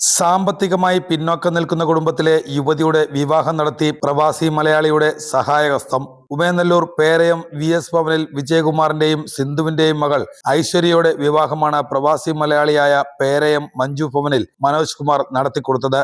സാമ്പത്തികമായി പിന്നോക്കം നിൽക്കുന്ന കുടുംബത്തിലെ യുവതിയുടെ വിവാഹം നടത്തി പ്രവാസി മലയാളിയുടെ സഹായഹസ്തം. ഉമയനല്ലൂർ പേരയം വി എസ് ഭവനിൽ വിജയകുമാറിന്റെയും സിന്ധുവിന്റെയും മകൾ ഐശ്വര്യയുടെ വിവാഹമാണ് പ്രവാസി മലയാളിയായ പേരയം മഞ്ജു ഭവനിൽ മനോജ് കുമാർ നടത്തിക്കൊടുത്തത്.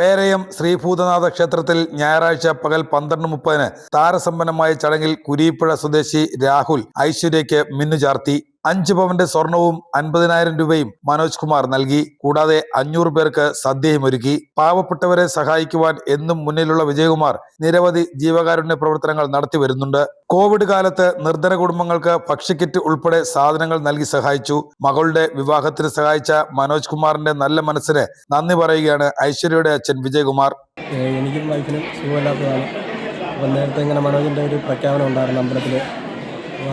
പേരയം ശ്രീഭൂതനാഥ ക്ഷേത്രത്തിൽ ഞായറാഴ്ച പകൽ പന്ത്രണ്ട് മുപ്പതിന് താരസമ്പന്നമായ ചടങ്ങിൽ കുരീപ്പുഴ സ്വദേശി രാഹുൽ ഐശ്വര്യയ്ക്ക് മിന്നുചാർത്തി. അഞ്ച് പവന്റെ സ്വർണവും അൻപതിനായിരം രൂപയും മനോജ് കുമാർ നൽകി. കൂടാതെ അഞ്ഞൂറ് പേർക്ക് സദ്യയും ഒരുക്കി. പാവപ്പെട്ടവരെ സഹായിക്കുവാൻ എന്നും മുന്നിലുള്ള വിജയകുമാർ നിരവധി ജീവകാരുണ്യ പ്രവർത്തനങ്ങൾ നടത്തി വരുന്നുണ്ട്. കോവിഡ് കാലത്ത് നിർധന കുടുംബങ്ങൾക്ക് ഭക്ഷ്യക്കിറ്റ് ഉൾപ്പെടെ സാധനങ്ങൾ നൽകി സഹായിച്ചു. മകളുടെ വിവാഹത്തിന് സഹായിച്ച മനോജ് കുമാറിന്റെ നല്ല മനസ്സിന് നന്ദി പറയുകയാണ് ഐശ്വര്യയുടെ അച്ഛൻ വിജയകുമാർ. എനിക്കും വൈഫിനും സുഖമില്ലാത്തതാണ്. നേരത്തെ ഇങ്ങനെ മനോജിന്റെ ഒരു പ്രഖ്യാപനം ഉണ്ടായിരുന്നു അമ്പലത്തിൽ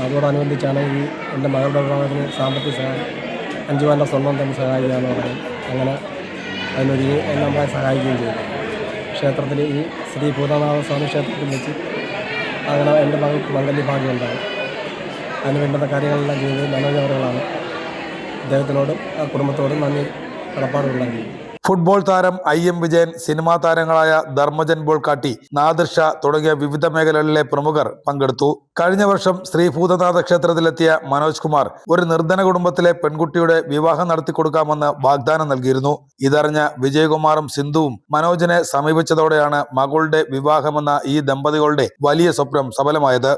അതോടനുബന്ധിച്ചാണ് ഈ എന്റെ മകളുടെ വിവാഹത്തിന് സാമ്പത്തിക സഹായം അഞ്ചു പവന്റെ സ്വർണം തന്നെ സഹായിക്കാമെന്ന് പറഞ്ഞു അങ്ങനെ അതിനൊരു നമ്മളെ സഹായിക്കുകയും ചെയ്തു. ക്ഷേത്രത്തിൽ ഈ ശ്രീ ഭൂതനാഥ സ്വാമി ക്ഷേത്രത്തിൽ വെച്ച് അങ്ങനെ എന്റെ മകൾക്ക് മംഗല്യ ഭാഗ്യം ഉണ്ടായി. അതിന് വേണ്ടുന്ന കാര്യങ്ങളെല്ലാം ചെയ്തത് മനോജ് അവരുകളാണ്. അദ്ദേഹത്തിനോടും ആ കുടുംബത്തോടും നന്ദി കടപ്പാടുണ്ടായിരുന്നു ഫുട്ബോൾ താരം ഐ എം വിജയൻ സിനിമാ താരങ്ങളായ ധർമ്മജൻ ബോൾക്കാട്ടി നാദർഷ തുടങ്ങിയ വിവിധ മേഖലകളിലെ പ്രമുഖർ പങ്കെടുത്തു. കഴിഞ്ഞ വർഷം ശ്രീഭൂതനാഥ ക്ഷേത്രത്തിലെത്തിയ മനോജ് കുമാർ ഒരു നിർധന കുടുംബത്തിലെ പെൺകുട്ടിയുടെ വിവാഹം നടത്തി കൊടുക്കാമെന്ന് വാഗ്ദാനം നൽകിയിരുന്നു. ഇതറിഞ്ഞ വിജയകുമാറും സിന്ധുവും മനോജിനെ സമീപിച്ചതോടെയാണ് മകളുടെ വിവാഹമെന്ന ഈ ദമ്പതികളുടെ വലിയ സ്വപ്നം സഫലമായത്.